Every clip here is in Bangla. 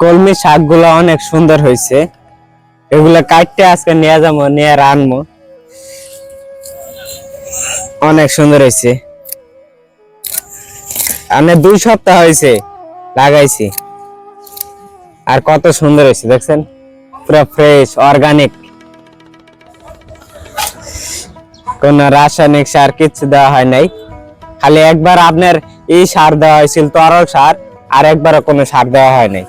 কলমি শাকগুলো অনেক সুন্দর হয়েছে। এগুলা কাটতে আজকে নিয়ে যাব, নিয়ে রানবো। অনেক সুন্দর হয়েছে। আমি দুই সপ্তাহ হয়েছে লাগাইছি। আর কত সুন্দর হয়েছে, দেখছেন? পুরো ফ্রেশ অর্গানিক কোন রাসায়নিক সার কিছু দেওয়া হয় নাই। খালি একবার আপনার এই সার দেওয়া হয়েছিল তরল সার, আর একবারও কোনো সার দেওয়া হয় নাই।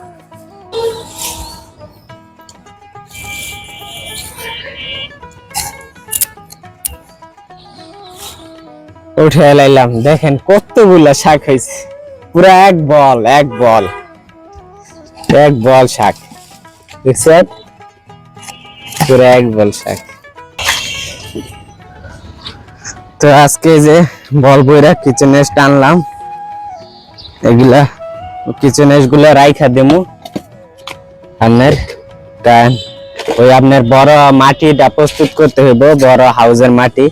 উঠে এলাইলাম। দেখেন কতগুলা শাক হয়েছে পুরো এক বল এক বল। এক বল শাক। দেখছেন? পুরো এক বল শাক। তো আজকে যে বল বইরা কিচেন এসে টানলাম। এগুলা কিচেন এসগুলা রাইখা দেমু। আপনার ওই আপনার বড় মাটিটা প্রস্তুত করতে হইব, বড় হাউজের মাটি।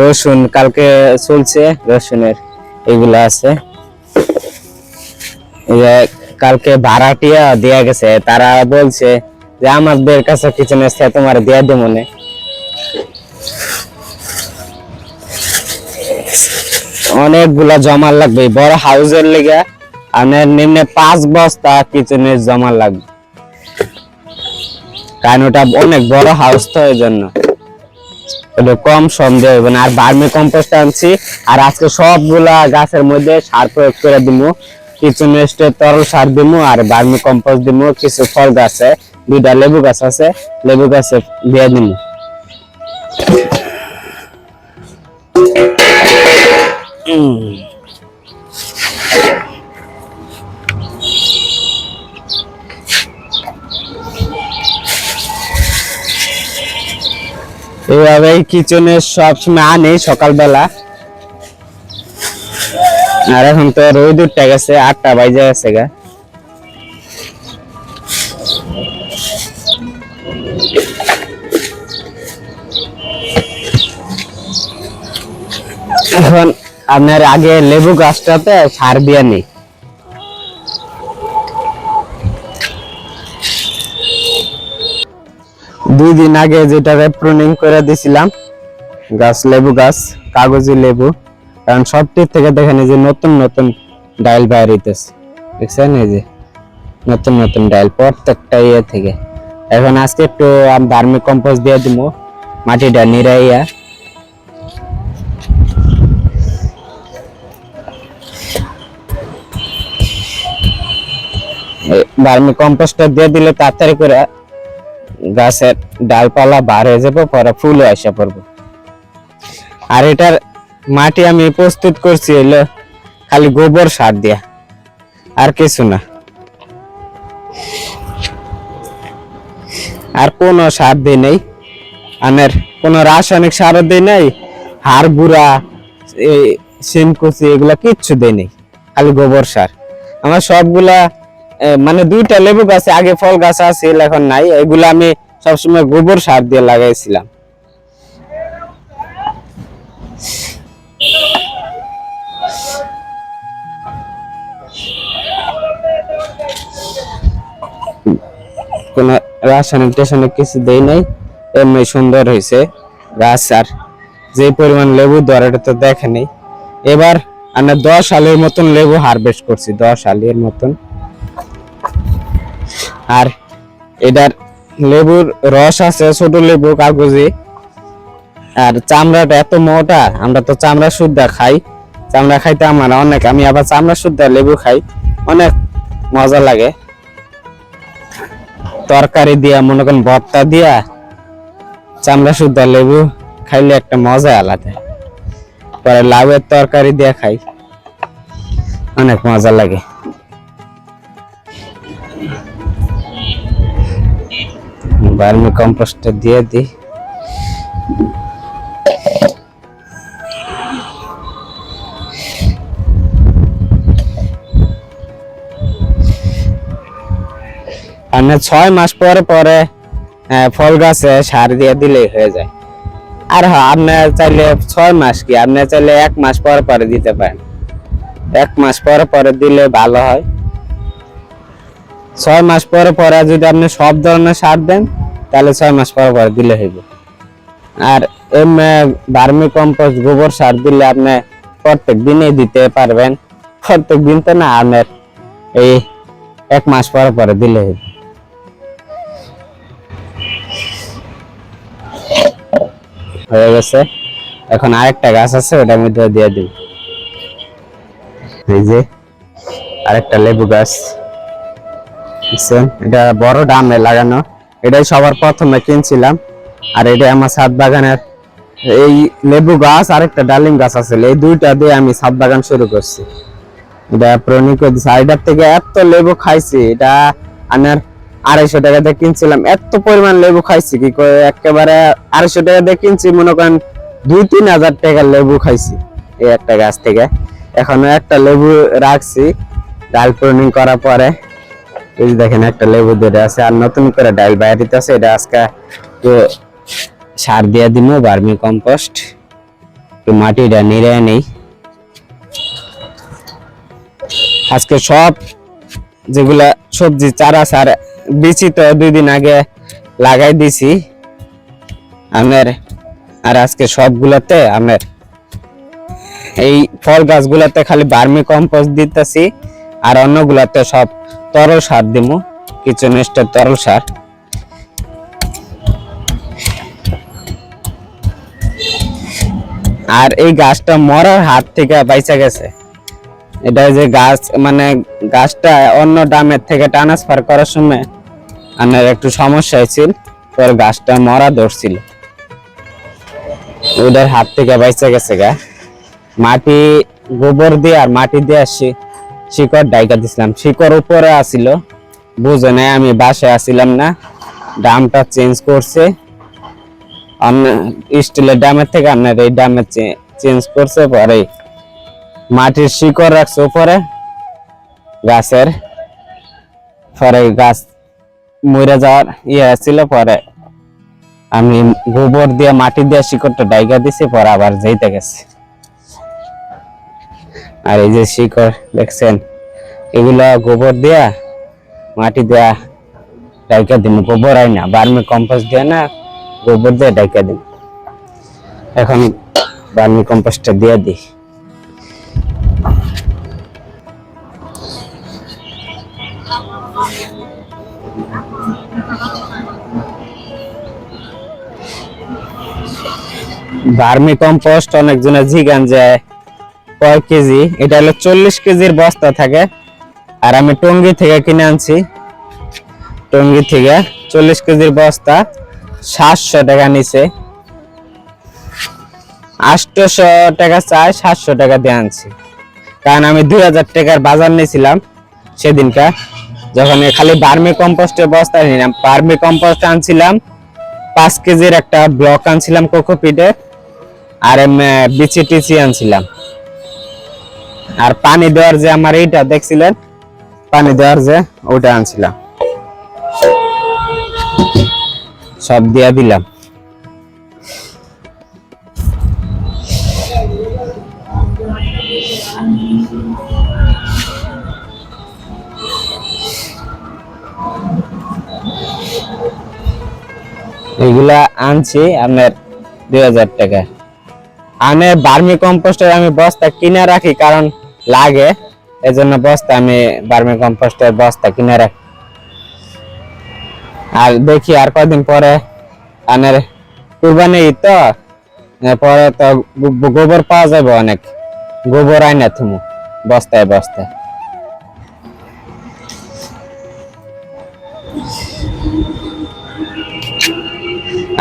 রসুন, কালকে চলছে রসুনের, এগুলা আছে। কালকে ভাড়াটিয়া দেয়া গেছে, তারা বলছে যে, আমাদের কাছে কিচেন এসে তোমার দেয়া দেবো মনে অনেকগুলা জমা লাগবে বড় হাউসের লেগে আপনার নিম্নে পাঁচ বস্তা কিচেনের জমা লাগবে। কারণ ওটা অনেক বড় হাউস তো এই জন্য কম সন্দেহ হবে না আর বার্মি কম্পোস্ট আনছি। আর আজকে সবগুলা গাছের মধ্যে সার প্রয়োগ করে দিব কিছু ওয়েস্টে তরল সার দিব আর বার্মি কম্পোস্ট দিব কিছু ফল গাছে, দুইটা লেবু গাছ আছে, লেবু গাছে দিয়ে দিব এইভাবে কিচেনে সবসময় আনি সকালবেলা। আর এখন তো রোদ উঠতে গেছে, আটটা বাজে গেছে গা। এখন আপনার আগে লেবু গাছটাতে সার দিয়ে নেই দুই দিন আগে যেটাকে প্রুনিং করে দিছিলাম, গাছ, লেবু গাছ, কাগজি লেবু, কারণ সবটির থেকে দেখেন যে নতুন নতুন ডাইল বাইর দেখছেন? এই যে নতুন নতুন ডাইল প্রত্যেকটা ইয়ে থেকে। এখন আজকে একটু ভার্মি কম্পোস্ট দিয়ে দিব মাটিটা নিরাইয়া ভার্মি কম্পোস্টটা দিয়ে দিলে তাড়াতাড়ি করে গাছের ডালপালা বার হয়ে যাবে, পরে ফুলও আসা পড়বে। আর এটার মাটি আমি প্রস্তুত করছি হলো খালি গোবর সার দিয়া, আর কিছু না। আর কোনো সার দিই নেই। আমের কোনো রাসায়নিক সারও দিই নাই, হাড় গুঁড়া, এই শিমকুচি এগুলা কিচ্ছু দেই নেই, খালি গোবর সার। আমার সবগুলা মানে দুইটা লেবু গাছে আগে ফল গাছ আছে এখন নাই। এগুলো আমি সবসময় গোবর সার দিয়ে লাগাইছিলাম। কোন রাসায়নিক টাসায়নিক কিছু দেই নাই, এমনি সুন্দর হয়েছে গাছ আর যে পরিমাণ লেবু দর এটা তো দেখে নেই। এবার আমরা দশ আলের মতন লেবু হারভেস্ট করছি, দশ আলের মতন। আর এটার লেবুর রস আছে, ছোট লেবু, কাগজে। আর চামড়াটা এত মোটা, আমরা তো চামড়া শুদ্ধা খাই। চামড়া খাইতে আমার অনেক, আমি আবার চামড়া শুদ্ধা লেবু খাই, অনেক মজা লাগে। তরকারি দিয়া, মনে করেন ভর্তা দিয়া, চামড়া শুদ্ধা লেবু খাইলে একটা মজা আলাদা। পরে লাউয়ের তরকারি দিয়া খাই, অনেক মজা লাগে। ভার্মি কম্পোস্টটা দিয়ে দিই। আর না ছয় মাস পরে পরে আহ, ফল গাছে সার দিয়ে দিলেই হয়ে যায়। আর হ্যাঁ আপনি চাইলে ছয় মাস কি আপনি চাইলে এক মাস পরে পরে দিতে পারেন। এক মাস পরে পরে দিলে ভালো হয়। ছয় মাস পরে পরে যদি আপনি সব ধরনের সার দেন তাহলে ছয় মাস পর পরে দিলে হইব। আর এমনি ভার্মি কম্পোস্ট গোবর সার দিলে আপনি প্রত্যেক দিনে দিতে পারবেন। প্রত্যেক দিন তো না, আপনার এই এক মাস পর পরে দিলে হইব। হয়ে গেছে। এখন আরেকটা গাছ আছে, ওটার মধ্যে দিয়ে দিই। এই যে আরেকটা লেবু গাছ। এটা বড় ডামে লাগানো। এটাই সবার প্রথমে কিনছিলাম। আর এটা আমার ছাদ বাগানের এই লেবু গাছ আর একটা ডালিম গাছ আছে এই দুইটা দিয়ে আমি ছাদ বাগান শুরু করছি। এটা প্রণিক সাইডার থেকে এত লেবু খাইছি, এটা আমার আড়াইশো টাকা দিয়ে কিনছিলাম। এত পরিমাণ লেবু খাইছি, কি করে একেবারে আড়াইশো টাকা দিয়ে কিনছি, মনে করেন দুই, তিন হাজার টাকার লেবু খাইছি এই একটা গাছ থেকে। এখনও একটা লেবু রাখছি, ডাল প্রুনিং করার পরে। এই দেখেন একটা লেবু ধরে আছে, আর নতুন করে ডাল বাইরিতে আছে এটা আজকে তো সার দিয়ে দিমু ভার্মি কম্পোস্ট। একটু মাটিটা নিড়ে নেই। আজকে সব যেগুলা সবজি, চারা সার বিচি তো দুই দিন আগে লাগাই দিছি। আমের, আর আজকে সবগুলাতে আমের। এই ফল গাছগুলাতে খালি ভার্মি কম্পোস্ট দিতেছি, আর অন্যগুলাতে সব তরল সার দিমু কিচেন ওয়েস্টের তরল সার। আর এই গাছটা মরার হাত থেকে বাইচা গেছে। এটা যে গাছ মানে গাছটা অন্য ডামের থেকে ট্রান্সফার করার সময় আমার একটু সমস্যা হয়েছিল, পরে গাছটা মরা ধরছিল। ওদের হাত থেকে বাইচা গেছে গা। মাটি গোবর দিয়ে আর মাটি দিয়ে আসছি। শিকড় ডাইকা দিছিলাম। শিকড় উপরে আসিল। বুঝে নাই আমি বাসায় আসিলাম না। ডামটা চেঞ্জ করছে। স্টিলের ডামের থেকে আপনার এই ডামে চেঞ্জ করছে পরে মাটির শিকড় রাখছে উপরে। গাছের। পরে গাছ মরে যাওয়ার ইয়ে ছিল পরে আমি গোবর দিয়ে, মাটি দিয়ে শিকড়টা ডাইকা দিছি, পরে আবার যেতে গেছে। আর এই যে শিকড়, দেখছেন? এগুলা গোবর দেয়া, মাটি দেয়া ডাইকা দিম গোবর আই না, বার্মি কম্পোস্ট দিয়ে না, গোবর দিয়ে ডাইকা দিন এখন বার্মি কম্পোস্টটা দিয়ে দিই। ভার্মি কম্পোস্ট অনেকজনে জিগান যায়। কয় কেজি? এটা হলো চল্লিশ কেজির বস্তা থাকে। আর আমি টঙ্গি থেকে কিনে আনছি। টঙ্গি থেকে চল্লিশ কেজির বস্তা, সাতশো টাকা নিছে আটশোশো টাকা চাই, সাতশো টাকা দিয়ে আনছি। কারণ আমি দুই হাজার টাকার বাজার নিয়েছিলাম সেদিনকার যখন খালি বার্মি কম্পোস্টের বস্তা নিলাম, বার্মি কম্পোস্ট আনছিলাম, পাঁচ কেজির একটা ব্লক আনছিলাম কোকোপিটের আর বিচি টিচি আনছিলাম। আর পানি দেওয়ার যে আমার এইটা, দেখছিলেন? পানি দেওয়ার যে ওটা আনছিলাম। সব দিয়া দিলাম। এগুলা আনছি আপনার দুই হাজার টাকা। আমি বার্মি কম্পোস্টের আমি বস্তা কিনে রাখি, কারণ লাগে, এজন্য বস্তা আমি বার্মি কম্পোস্টের বস্তা কিনে রাখি আর দেখি আর কয়দিন পরে, আনের কুরবানি তো পরে তো গোবর পাওয়া যাবে অনেক। গোবর আইনা থুমু, বস্তায় বস্তায়।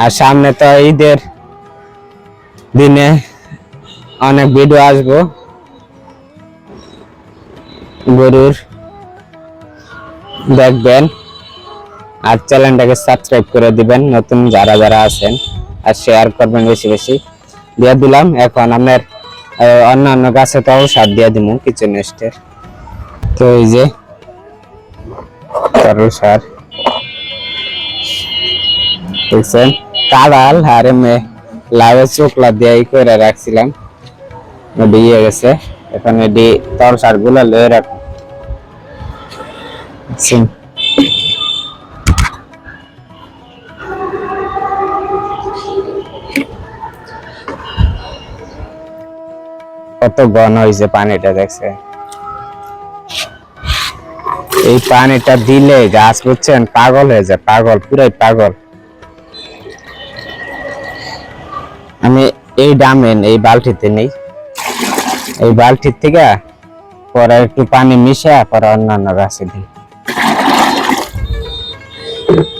আর সামনে তো ঈদের দিনে অনেক ভিডিও আসব। গরুর দেখবেন আর চ্যানেলটাকে সাবস্ক্রাইব করে দিবেন নতুন যারা যারা আছেন আর শেয়ার করবেন বেশি বেশি। দিয়ে দিলাম এখন আহ, অন্যান্য গাছে তো সার দিয়ে দিব কিচেন ওয়েস্টের তো এই যে তরল সার। দেখছেন? কাদাল আর এমনি লাউয়ের চোখলা দিয়ে করে রাখছিলাম। ইয়ে গেছে এখন এটি তরল সারগুলো লয়ে রাখুন দিচ্ছি কত ঘন হয়েছে পানিটা দেখছে। এই পানিটা দিলে গাছ বুঝছেন পাগল হয়ে যায়, পাগল, পুরাই পাগল। আমি এই ডামেন এই বালতিতে নেই। এই বালতির থেকে পরে একটু পানি মিশা পরে অন্যান্য গাছে দিই।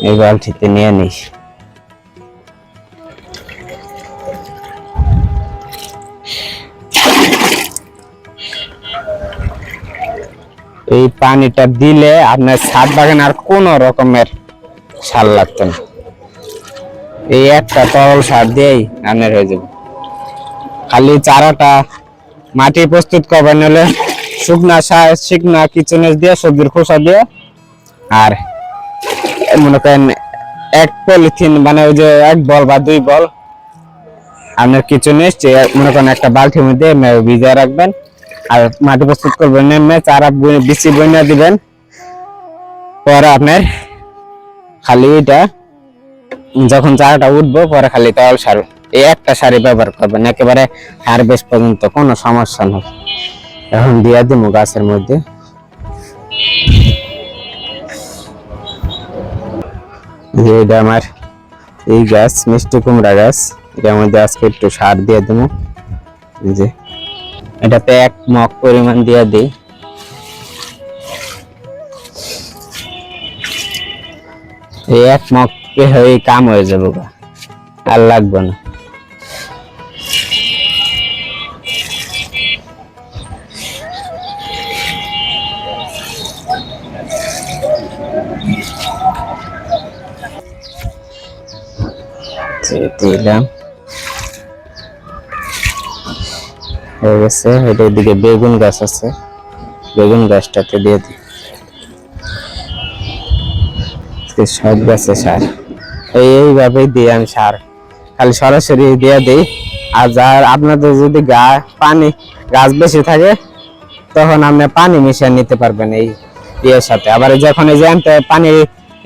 এই বালতিতে নিয়ে নিস। এই পানিটা দিলে আপনার ছাদ বাগান আর কোন রকমের সার লাগতো না। এই একটা তরল সার দিয়েই আপনার হয়ে যাবে। খালি চারাটা মাটি প্রস্তুত করবেন হলে শুকনা শুকনা কিচেনের দিয়ে সবজির খোসা দিয়ে। আর মনে করেন এক পলিথিন মানে ওই যে এক বল বা দুই বল আপনার কিচেনে মনে করেন একটা বালতির মধ্যে ভিজিয়ে রাখবেন। আর মাটি প্রস্তুত করবেন, এমনি চারা বিচি বইনা দিবেন। পরে আপনার খালি এটা, যখন চারাটা উঠবো, পরে খালি তরল সার, এই একটা সারই ব্যবহার করবেন। একেবারে হারভেস্ট পর্যন্ত কোনো সমস্যা নেই। এখন দিয়া দিব গাছের মধ্যে। এটা আমার এই গাছ, মিষ্টি কুমড়া গাছ, এটার মধ্যে আজকে একটু সার দিয়ে দেবো। যে এটাতে এক মগ পরিমাণ দিয়ে দিই। এক মগকে হয়ে কাম হয়ে যাবে। আর লাগবে না। দিলাম। হয়ে গেছে। এটার দিকে বেগুন গাছ আছে। বেগুন গাছটাতে দিয়ে সব গাছে সার। এই এইভাবেই দিই আমি সার। খালি সরাসরি দিয়ে দিই। আর যার আপনাদের যদি গা পানি গাছ বেশি থাকে, তখন আপনি পানি মিশিয়ে নিতে পারবেন এই ইয়ের সাথে। আবার যখন এই যে পানি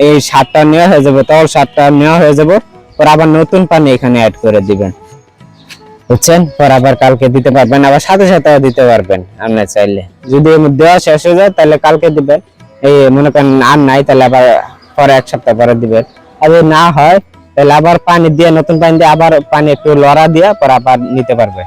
এই সারটা নেওয়া হয়ে যাবে তখন সারটা নেওয়া হয়ে যাবে পর আবার নতুন পানি এখানে অ্যাড করে দিবেন। বুঝছেন? পর আবার কালকে দিতে পারবেন, আবার সাথে সাথেও দিতে পারবেন আপনি চাইলে। যদি দেওয়া শেষ হয়ে যায়, তাহলে কালকে দিবেন। এই মনে করেন আর নাই, তাহলে আবার পরে এক সপ্তাহ পরে দিবেন। আর না হয়, তাহলে আবার পানি দিয়ে, নতুন পানি দিয়ে আবার পানি একটু লড়া দিয়ে পর আবার নিতে পারবে